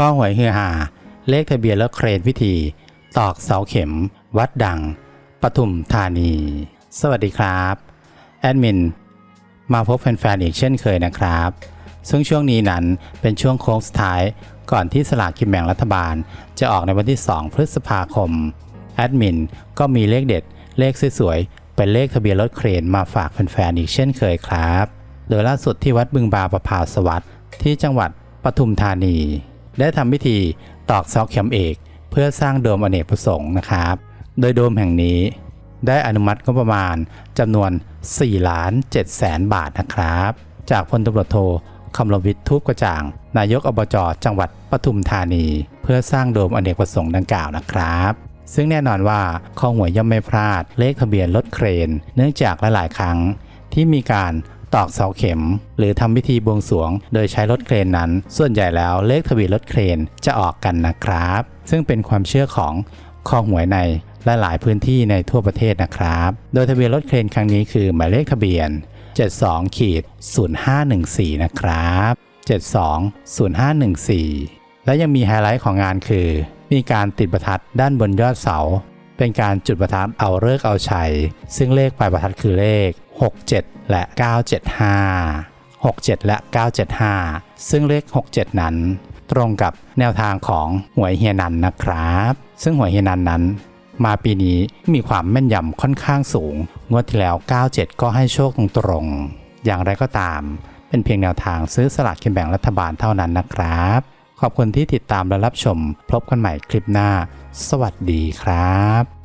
ข้อหวยฮือหา เลขทะเบียนรถเครนพิธี ตอกเสาเข็ม วัดดัง ปทุมธานี สวัสดีครับ แอดมิน มาพบแฟนๆอีกเช่นเคยนะครับ ซึ่งช่วงนี้นั้นเป็นช่วงโค้งสุดท้ายก่อนที่สลากกินแบ่งรัฐบาล จะออกในวันที่ 2 พฤษภาคม แอดมินก็มีเลขเด็ด เลขสวยๆ เป็นเลขทะเบียนรถเครนมาฝากแฟนๆอีกเช่นเคยครับ โดยล่าสุดที่วัดบึงบาประภาสวัสดิ์ที่จังหวัดปทุมธานี ได้ทำพิธีตอกเสาเข็มเอก เพื่อสร้างโดมอเนกประสงค์นะครับ โดยโดมแห่งนี้ได้อนุมัติงบประมาณจำนวน4ล้าน7แสนบาทนะครับ จากพลตำรวจโทคำรวิทย์ทูปกระจ่าง นายกอบจจังหวัดปทุมธานี เพื่อสร้างโดมอเนกประสงค์ดังกล่าวนะครับ ซึ่งแน่นอนว่าข้อหวยย่อมไม่พลาดเลขทะเบียนรถเครน เนื่องจากหลายๆ ครั้งที่มีการ ตอกเสาเข็ม หรือทำพิธีบวงสรวง โดยใช้รถเครนนั้น ส่วนใหญ่แล้วเลขทะเบียนรถเครนจะออกกันนะครับ ซึ่งเป็นความเชื่อของคอหวยในลหลายพื้นที่ในทั่วประเทศนะครับ โดยทะเบียนรถเครนครั้งนี้คือหมายเลขทะเบียน 72ขีด0514 นะครับ 72 0514 และยังมีไฮไลท์ของงานคือ มีการติดประทัดด้านบนยอดเสา เป็นการจุดประทัดเอาเลิกเอาชัย ซึ่งเลขปลายประทัดคือเลข 67 และ 975 67 และ 975 ซึ่งเลข 67 นั้น ตรงกับแนวทางของหวยเฮียนันนะครับ ซึ่งหวยเฮียนันนั้น มาปีนี้มีความแม่นยำค่อนข้างสูง งวดที่แล้ว 97 ก็ให้โชคตรงๆ อย่างไรก็ตาม เป็นเพียงแนวทางซื้อสลากกินแบ่งรัฐบาลเท่านั้นนะครับ ขอบคุณที่ติดตามและรับชม พบกันใหม่คลิปหน้า สวัสดีครับ